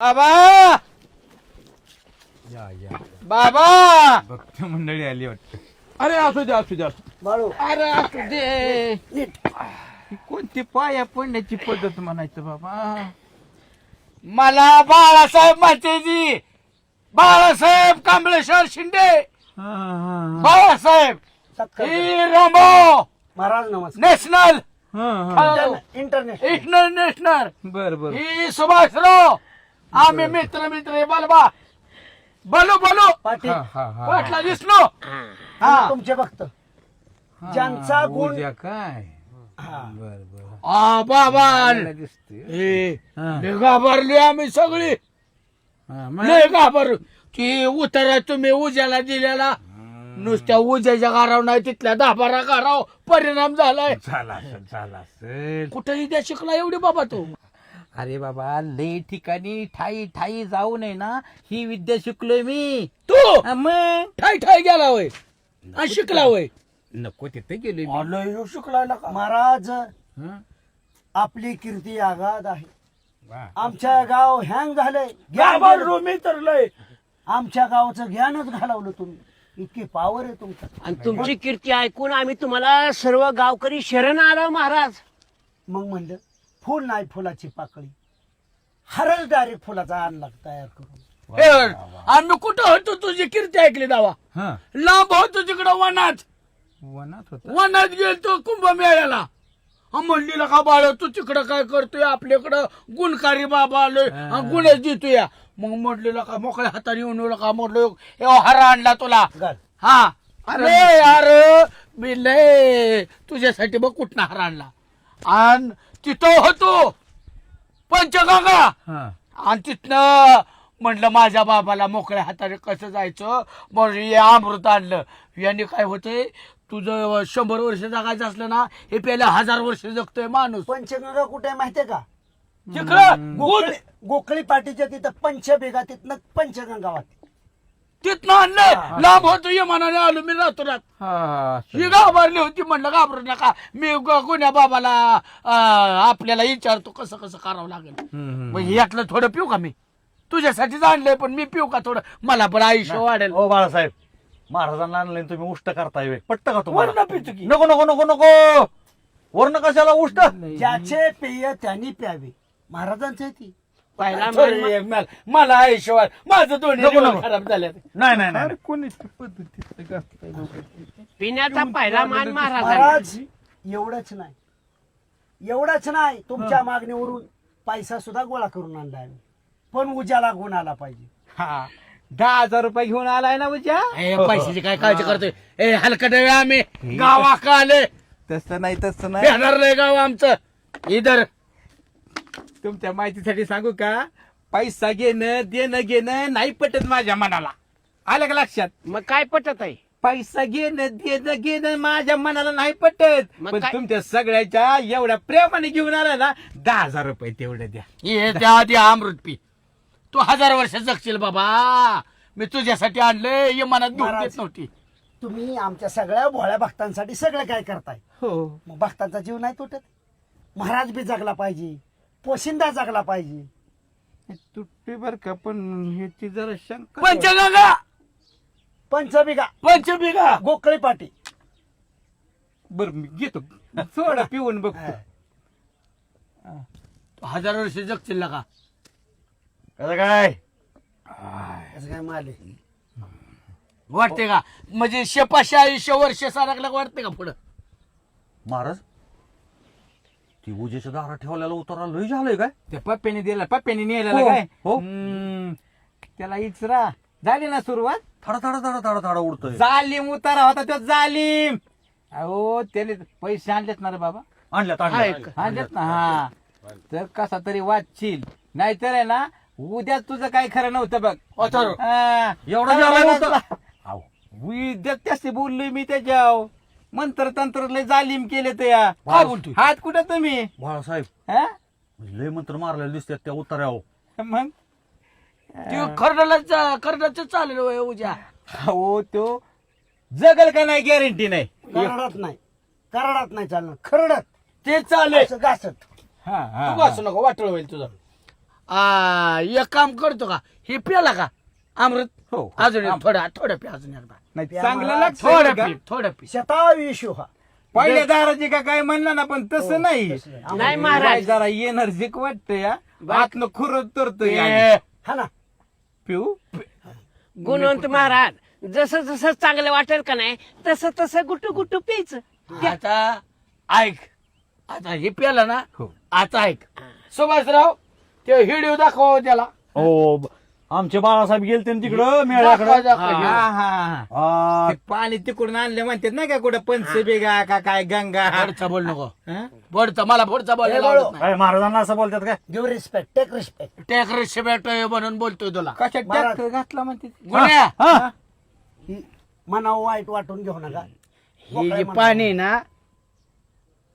बाबा! या या. बाबा! भक्त मंडळी आली वाटतं. अरे असू दे असू दे असू दे. बाळू. अरे असू दे. नीट ही कोणती पाया पडण्याची पद्धत म्हणायचं बाबा? मला बाळासाहेब मातेजी बाळासाहेब कांबळेश्वर शिंदे. हा, हा, हा. बाळासाहेब सत्कार. ही रमो. महाराज नमस्कार. नॅशनल. हा, हा. Internet international. बर बर. ही सुभाषराव आम्ही मित्र मित्र हे बलबा बोलो बोलो. पाटील. हा, हा, हा. वाटला दिसलो. हा. तुमचे भक्त. ज्यांचा गुण- काय? हा. बर बर. आ बाबा मला दिसतोय. हे. लय घाबरली आम्ही सगळी. हा, मग? लय घाबर ती उतारा तुम्ही उज्याला दिलेला. नुसत्या उज्याच्या गाराव नाही तिथल्या दहा बारा गाराव परिणाम झालाय. झाला असेल झाला असेल. कुठेही त्या शिकला एवढी बाबा तो. अरे बाबा लय ठिकाणी ठाई ठाई जाऊ नये ना ही विद्या शिकलोय मी. तू? हा, मग? ठाय ठाय गेला होय. आणि शिकला होय. नको तिथे गेलोय मी. लय शिकलाय ना महाराज हा? आपली कीर्ती आगाध आहे. वा. आमच्या गाव हँग झालंय. ज्ञान गेलं. घाबरलो मी तर लय. आमच्या गावाचं ज्ञानच घालवलं तुम्ही. इतकी पावर आहे तुमचं. आणि तुमची कीर्ती ऐकून आम्ही तुम्हाला सर्व गावकरी शरण आलो महाराज. मग म्हणलं फुल नाही फुलाची पाकळी. हरल डायरेक्ट फुलाचा आणला तयार करून. हे, आम्ही कुठं होतो तुझी कीर्ती ऐकली दावा? हा. लांब होतो तिकडं वनात. वनात होता. वनात गेलतो कुंभमेळ्याला. म्हणलीला का बाळ तू तिकडं काय करतोय? आपल्याकडं गुणकारी बाबा आलोय. हा. गुणच देतोय. मग म्हटलेला का मोकळ्या हाताने येऊन का म्हटलं "ए, हारा आणला तुला. घाल. हा. अरे यार मी लय तुझ्यासाठी बघ कुठनं हार आणला. आणि तिथं होतो. पंचगंगा. हा. आणि तिथनं म्हणलं माझ्या बाबाला मोकळ्या हाताने कसं जायचं? मग हे अमृत आणलं. याने काय होतंय तुझं शंभर वर्ष जगायचं असलं ना हे पहिल्या हजार वर्ष जगतोय माणूस. पंचगंगा कुठे आहे माहितीये का? तिकडं. गोखळी गोखळी पाटीच्या तिथं पंचबेगा तिथनं पंचगंगा वाटते तिथनं आणलं. लांब होतो विमानाने आलो मी राहतो रात हा ही घाबरली होती म्हणलं घाबरू नका. मी गुन्ह्या बाबाला आपल्याला विचारतो कसं कसं करावं लागेल. मग यातलं थोडं पिऊ का मी? तुझ्यासाठीच आणलंय पण मी पिऊ का थोडं? मला पण आयुष्य वाढेल. हो बाळासाहेब. महाराजांना आणलं तुम्ही उष्ट करताय. पटतं का तुम्हाला? वर्ण पितो की. नको नको नको नको. वर्ण कशाला उष्ट? ज्याचे पेय त्यांनी प्यावे. महाराजांचे ती. पहिला मला मला आयुष्य वाढ माझं दोन्ही नको, दिवस नको. खराब झाले नाही नाही नाही. अरे कोणीच घातलंय. पिण्याचा पहिला मान महाराज महाराज एवढंच नाही. एवढंच नाही. तुमच्या मागणीवरून पैसा सुद्धा गोळा करून आणला आम्ही पण उजाला गुण आला पाहिजे. हा. दहा हजार रुपये घेऊन आलाय ना उद्या ए, पैशाची काय काळजी करतोय? ए हलकट आहे आम्ही. गावाका आले तसं नाही तसं नाही. भेटणार नाही गाव आमचं. इधर. तुमच्या माहितीसाठी सांगू का? पैसा घेणं देणं घेणं नाही पटत माझ्या मनाला. आलं का लक्षात? मग काय पटत आहे? पैसा घेणं देणं घेणं माझ्या मनाला नाही पटत. मग पण काय? तुमच्या सगळ्याच्या एवढ्या प्रेमाने घेऊन आला ना दहा हजार रुपये तेवढे द्या. ये त्या आधी अमृत पी. तू हजार वर्ष जगशील बाबा. मी तुझ्यासाठी आणले ये मनात घेऊन महाराज. देत नव्हती. तुम्ही आमच्या सगळ्या भोळ्या भक्तांसाठी सगळं काय करताय? हो. मग भक्तांचा जीव नाही तुटत? महाराज बी जगला पाहिजे. पोशिंदा जगला पाहिजे. तुटते बर का पण ह्याची जरा शंका पंचगंगा! पंचबिगा. पंचबिगा! गोखळी पाटी. बर मी घेतो. सोडा पिऊन बघतो. हजार वर्ष जगशील का? कसं काय? असं काय माले? वाटते का? म्हणजे शेपाशे आयुष्य वर्ष सारखला वाटते का पुढं? महाराज ती उजेच्या दारात ठेवलेला उतारा लय झालंय काय त्या पप्प्याने दिला पप्प्याने नेलेला हो, काय हो. हम्म, त्याला इचरा झाली ना सुरुवात थडा थडा थडा थडा थडा उडतोय जालिम उतारा होता तो जालिम अहो त्याने पैसे आणलेत ना रे बाबा आणल्यात आणल्यात? आणलेत ना हा तर कसा तरी वाचशील नाहीतर आहे ना उद्या तुझं काय खरं नव्हतं बघ. हा. एवढा झाला? नव्हता? आहो. उद्या त्याशी बोललोय मी त्याच्याव मंत्र तंत्र लय जालिम केले या. काय बोलतोय? हात कुठं तुम्ही? बाळासाहेब. हा? लय मंत्र मारलेले दिसतात त्या उतार्यावर मग? ती खरडाला खरडाच चालेल होय उद्या. हो तो जगल का नाही गॅरंटी नाही? कराडात नाही. कराडात नाही चालणार. खरडत. ते चालेल. असं घासत. हा, हा, तू वाचू नको वाटळ होईल तुझं. आ, एक काम करतो का? हे प्याला का? अमृत? हो, हो. अजून एक थोडं थोडं प्या अजून एकदा. नाही चांगलं. थोडं पी थोडं हा. पहिल्या दाराची का काय म्हणलं ना पण तसं नाही. नाही. महाराज. जरा एनर्जिक वाटतं या आतनं खुरत तरतो ए, हा ना. पिऊ. गुणवंत महाराज जसं जसं चांगलं वाटेल का नाही तसं तसं गुटू गुटू प्यायचं. आता ऐक. आता हे प्याला ना हो. आता ऐक. सुभाषराव ते व्हिडिओ दाखव त्याला. हो ब- आमचे बाळासाहेब गेलते ना तिकडं मेळ्याकडे हा. हा ते पाणी तिकडून आणले म्हणतात ना का कुठं? पंचबेगा का काय गंगा? पुढचा बोल नको. हा? मला पुढचा हे बोलायला बोलो. काय महाराजांना असं बोलतात काय? Give respect take respect take respect म्हणून बोलतोय तुला. कशात महाराज. ट्रॅक्टर घातला म्हणते हा? मनावर वाईट वाटून घेऊ नका. हे जे पाणी आहे ना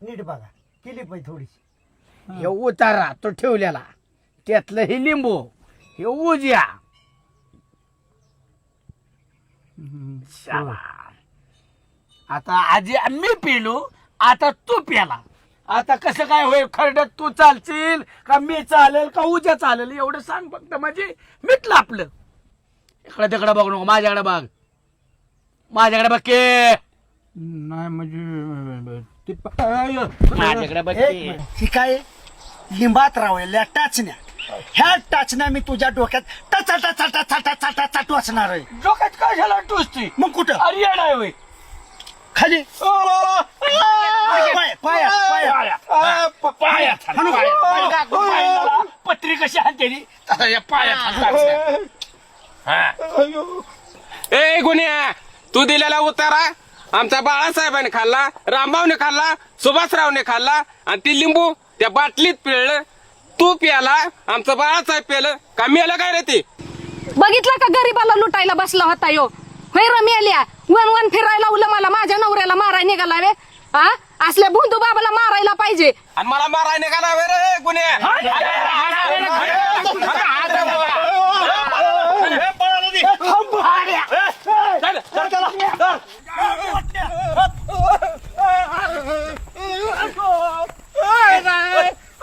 नीट बघा. केली पाहिजे थोडीशी. हे उतारा तो ठेवलेला. त्यातलं हे लिंबू. हे उज्या. आता आजी मी पिलो आता तू प्याला. आता कसं काय होईल? खरड्यात तू चालशील का मी चालेल का उद्या चालेल? एवढं सांग फक्त म्हणजे मिटलं आपलं. इकडे तिकडे बघ नको माझ्याकडे बघ. माझ्याकडे बघ के. नाही म्हणजे ते प- आय, माझ्याकडे बघ एक की. मिनिट. ही काय? लिंबात रावलेल्या टाचण्या. ह्या टाचण्या मी तुझ्या डोक्यात टचा टचा टचा टचा टचा टोचणार आहे. डोक्यात काय झालं? टुसती मग कुठं? अरे येडाय होय. खाली. पाय- पायात पायात आ, प- पायात हाण, पायात. पायात. पायाला पत्री कशी हाणते तसं या पायात हाणतात. हा. ए गुन्ह्या तू दिलेला उतारा आमचा बाळासाहेबांनी खाल्ला रामभाऊने खाल्ला सुभाषरावने खाल्ला आणि ती लिंबू त्या बाटलीत पिळलं. तू प्याला आमचं बाळासाहेब प्यालं का मेलं काय रे ते बघितलं का गरीबाला लुटायला बसला होता यो होय रमेल्या वन वन फिरायला उलं मला माझ्या नवऱ्याला माराय निघाला वे हा असल्या भोंदू बाबाला मारायला पाहिजे आणि मला माराय निघाला वे रे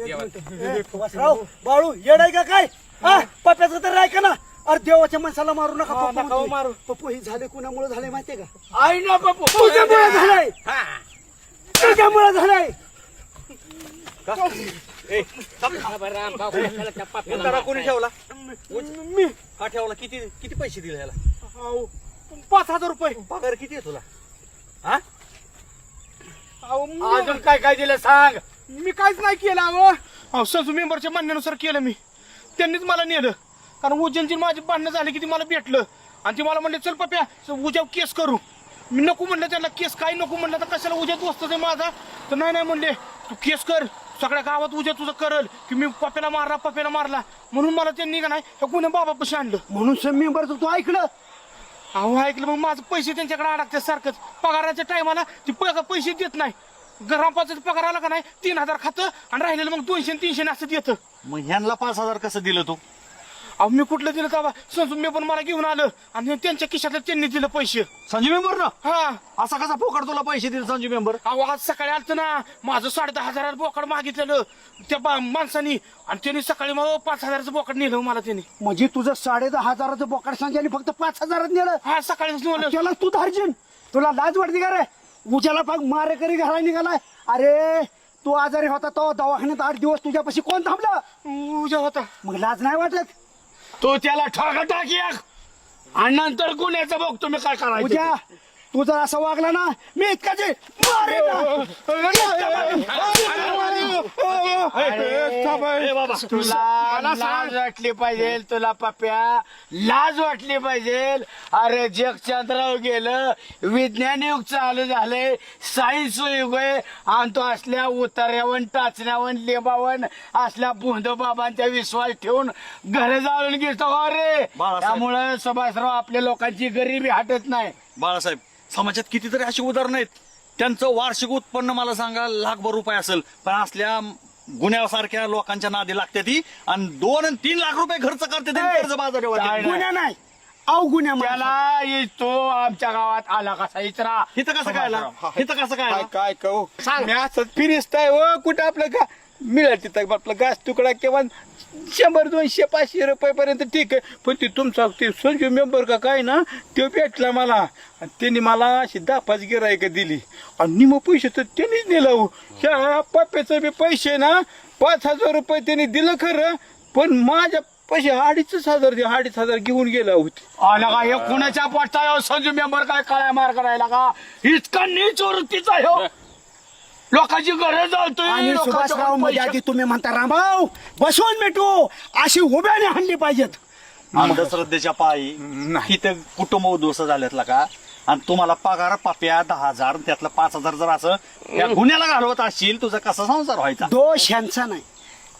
सुभाषराव बाळू येडाय का काय? हा पप्याचं तर राय का ना. अरे देवाच्या माणसाला मारू नका पप्पू मारू. पप्पू हे झाले कुणामुळे झाले माहितीये का? आई ना बापू तुझ्यामुळे झालंय. तुझ्यामुळे झालंय. कोणी ठेवला? मी. हा ठेवला. किती किती पैसे दिले ह्याला? पाच हजार रुपये. पगार किती आहे तुला? अजून काय काय दिलं सांग. मी काहीच नाही केलं अहो. अहो संसद मेंबरच्या म्हणण्यानुसार केलं मी. त्यांनीच मला नेलं. कारण उज्जैनची माझी भांडणं झाली की ती मला भेटलं. आणि ती मला म्हणले चल पप्या उद्या केस करू. मी नको म्हणलं त्यांना केस काही नको म्हणलं तर कशाला उद्या दोस्त आहे माझा? तर नाही नाही म्हणले तू केस कर. सगळ्या गावात उद्या तुझं करल की मी पप्याला मारला पप्याला मारला. म्हणून मला त्यांनी का नाही ह्या गुन्हे बाबापाशी आणलं. म्हणून मेंबरचं तू ऐकलं. अहो ऐकलं मग माझं पैसे त्यांच्याकडे अडकते सारखंच. पगाराच्या टायमाला ती पैसे देत नाही. ग्रामपंचायत पगार आला का नाही? तीन हजार खातं आणि राहिलेलं मग दोनशे आणि तीनशे असं देतं. मग ह्यांना पाच हजार कसं दिलं तू? अहो मी कुठलं दिलं का संसून मी पण मला घेऊन आलं आणि त्यांच्या खिशातलं त्यांनी दिलं पैसे. संजू मेंबर ना हा. असा कसा पोकड तुला पैसे दिले संजू मेंबर? अहो आज सकाळी आलतं ना माझं साडे दहा हजाराचं बोकड मागितलेलं त्या बा- माणसानी आणि त्यांनी सकाळी मग पाच हजाराचं बोकड नेलं मला त्यांनी. म्हणजे तुझं साडे दहा हजाराचं बोकाड सांगितलं आणि फक्त पाच हजारात नेलं? हा सकाळीच नेलं. त्याला तू धारजीन तुला लाज वाटते का रे? उज्याला पाग मारेकरी घाला निघालाय. अरे तू आजारी होता तो दवाखान्यात आठ दिवस तुझ्यापाशी कोण थांबलं? उद्या होता. मग लाज नाही वाटत? तो त्याला ठोका टाक आणि नंतर गुन्ह्याचं बघ तुम्ही काय करायचं. उद्या तू जर असं वागला ना मी इतका जे मारेन ना. तुला लाज वाटली पाहिजे तुला पप्या लाज वाटली पाहिजे. अरे जग चंद्रावर गेलं विज्ञान युग चालू झालंय सायन्स युग आहे. आणि तो असल्या उतार्यावन टाचण्यावन लेबावन असल्या बुंद बाबांचा विश्वास ठेवून घर जाळून घेतो अरे बाळासाहेब. त्यामुळं सुभाषराव आपल्या लोकांची गरिबी हटत नाही. बाळासाहेब समाजात कितीतरी अशी उदाहरणं आहेत त्यांचं वार्षिक उत्पन्न मला सांगा लाखभर रुपये असेल पण असल्या गुन्ह्यासारख्या लोकांच्या नादी लागते ती आणि दोन आणि तीन लाख रुपये खर्च करते ते कर्ज बाजारी होते. गुन्हा नाही माणसाचा. त्याला येतो आमच्या गावात आला कसा इचरा इथं कसं काय आला? इथं कसं काय काय आला? काय कहू मी असंच फिरिस्ताय हो कुठं आपलं का मिळेल तिथं. आपला घास तुकडा किंवा शंभर दोनशे पाचशे रुपयेपर्यंत ठीक आहे. पण ते तुमचा ते संजू मेंबर का काय ना तो भेटला मला. आणि त्यांनी मला अशी दहा पाच गिरायक दिली. आणि निम पैसे तर त्यांनीच दिलं हो. ह्या पप्प्याचं बी पैसे ना पाच हजार रुपये त्यांनी दिलं खरं पण माझ्या पैसे अडीच हजार ते अडीच हजार घेऊन गेला होते. आला का? हे कुणाच्या पोटचा हो? संजू मेंबर काय काळ्या मार करायला का? इतका नीच वृत्तीचा ह्यो लोकांची गरज जातोय आणि सुभाषरावमध्ये आधी तुम्ही म्हणता रामभाऊ बसवून भेटू अशी उभ्याने हाणली पाहिजेत. अंधश्रद्धेच्या पायी इथं कुटुंब उद्ध्वस्त झाल्यातला का? आणि तुम्हाला पगार पाप्या दहा हजार त्यातलं पाच हजार जर असं या गुन्ह्याला घालवत असशील तुझा कसा संसार व्हायचा? दोष ह्यांचा नाही.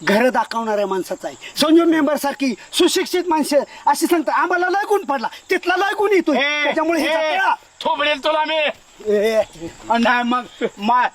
घर दाखवणाऱ्या माणसाचा आहे. संजू मेंबर सारखी सुशिक्षित माणसं अशी सांगतात आम्हाला लय गुण पडला. तिथला लय गुण येतोय. त्याच्यामुळे हे. थोबडेल तुला मी. ए, आणि नाही मग मा-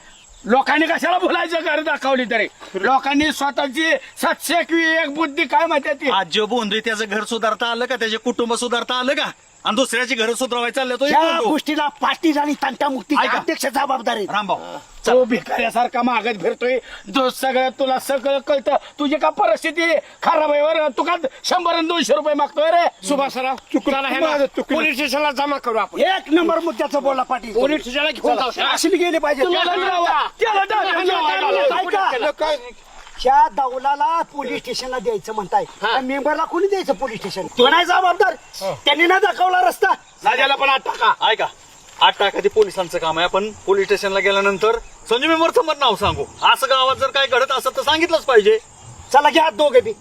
लोकांनी कशाला बोलायचं घर दाखवली तरी? लोकांनी स्वतःची सातशे एक बुद्धी काय माहिती ती? आज बोंधळी त्याचं घर सुधारता आलं का? त्याचे कुटुंब सुधारता आलं का? आणि दुसऱ्याची घर सुधारायचं चाललं तो या बोलतो. गोष्टीला पाटील आणि तंटामुक्ती ऐका. अध्यक्ष जबाबदार आहे रामभाऊ तो भिकाऱ्यासारखा मागत फिरतोय. जो सगळं तुला सगळं कळतं. तुझी का परिस्थिती खराब आहे बरं? तू का शंभर आणि दोनशे रुपये मागतोय रे? सुभाषराव चुकला. माझं चुकलं. पोलीस स्टेशनला जमा करू आपण. एक नंबर मुद्द्याचं बोला पाटील. पोलीस स्टेशनला घेऊन जाऊ. चला, अशी गेली पाहिजे. त्याला जावा, त्याला जावा. ऐका. काय? त्या दौलाला पोलीस स्टेशनला द्यायचं म्हणताय. त्या मेंबरला कोणी द्यायचं पोलीस स्टेशन? तो नाही जबाबदार. त्यांनी ना दाखवला रस्ता. राजाला पण आत टाका. ऐका आठ टाका ते पोलिसांचं काम आहे. आपण पोलीस स्टेशनला गेल्यानंतर संजय मेंबरचं मत नाव सांगू. असं गावात जर काय घडत असत तर सांगितलंच पाहिजे. चला घ्या दोघे बी.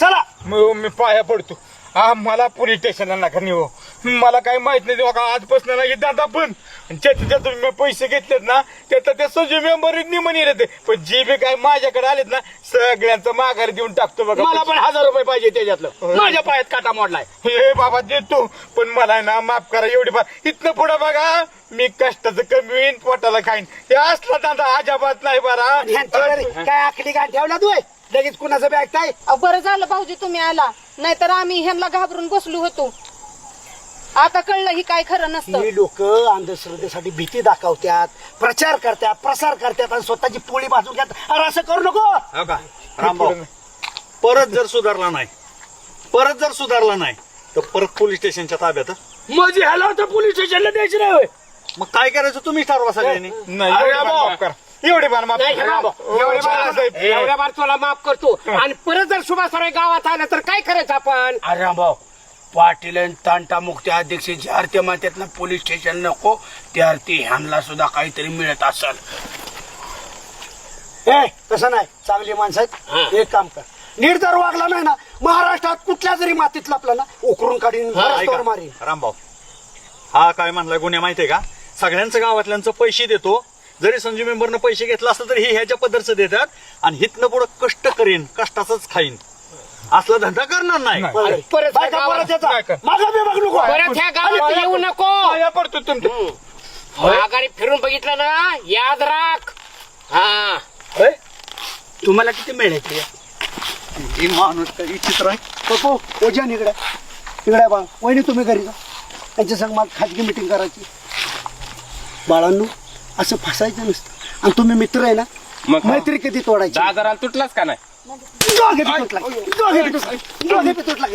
चला. मी पाया पडतो. हा मला पोलीस स्टेशनला नका नेऊ. मला काही माहीत नाही बघा आजपासून ना हे दादा पण. ज्याच्या तुम्ही मी पैसे घेतलेत ना त्याचा ते सजू मेंबर निमन येते पण जे बी काय माझ्याकडे आलेत ना सगळ्यांचं माघार देऊन टाकतो बघा. मला पण हजार रुपये पाहिजे त्याच्यातलं. माझ्या पायात काटा मोडलाय. हे बाबा देतो. पण मला ना माफ करा एवढी फार इथनं पुढे बघा. मी कष्टाचं कमी होईन पोटाला खाईन. हे असला दादा अजाबात नाही बरा. काय आखली गाठ ठेवला तू लगेच कुणाचं बी ऐकताय अहो, बरं झालं भाऊजी तुम्ही आला. नाहीतर आम्ही ह्यांना घाबरून बसलो होतो. आता कळलं ही काय खरं नसतं ही लोक अंधश्रद्धेसाठी भीती दाखवतात प्रचार करतात प्रसार करतात आणि स्वतःची पोळी बाजून घेतात अरे असं करू नको हो का रामभाऊ परत जर सुधारला नाही परत जर सुधारला नाही तर परत पोलीस स्टेशनच्या ताब्यात हं? मग ह्याला होतं पोलीस स्टेशनला द्यायची नाही होय. मग काय करायचं तुम्ही ठरवा सगळ्यांनी नाही अरे एवढी बाबा. माफ करा एवढी फार माफ नाही, करा बाबा. ओ, एवढ्या बार- बाळासाहेब. एवढ्या बार तुला माफ करतो आणि परत जर सुभाषराव गावात आला तर काय करायचं आपण अरे भाऊ पाटील आणि तांटा मुक्ती अध्यक्ष जे आरती म्हणतात ना पोलीस स्टेशन नको ते आरती ह्यांना सुद्धा काहीतरी मिळत असेल. ए तसं नाही चांगली माणसं आहेत. एक काम कर. नीट जर वागला नाही ना महाराष्ट्रात कुठल्या जरी मातीत लपला ना उकरून काढीन रस्त्यावर मारीन. रामभाऊ हा काय म्हणलाय गुन्हे माहितीये का? सगळ्यांचं गावातल्यांचं पैसे देतो. जरी संजू मेंबरनं पैसे घेतला असलं तरी हे ह्याच्या पद्धतीचं देतात आणि हिथनं पुढं कष्ट करीन कष्टाचंच खाईन. असला धंदा करणार नाही. आणि परत येतात नको. परत ह्या गावात येऊ नको. पाया पडतो तुमच्या. माघारी फिरून बघितलं ना याद राख. हा. होय? तुम्हाला किती मिळायचे ही माणूस काही विचित्र आहे पप्पू ओजन इकडे. इकडे बा वहिनी तुम्ही घरी जा. त्यांच्या संग मला खाजगी मिटिंग करायची. बाळांनो असं फसायचं नसतं. आणि तुम्ही मित्र आहे ना मग काय? मैत्री किती तोडायची. दहा हजाराला तुटलाच का नाही? दोघे बी तुटला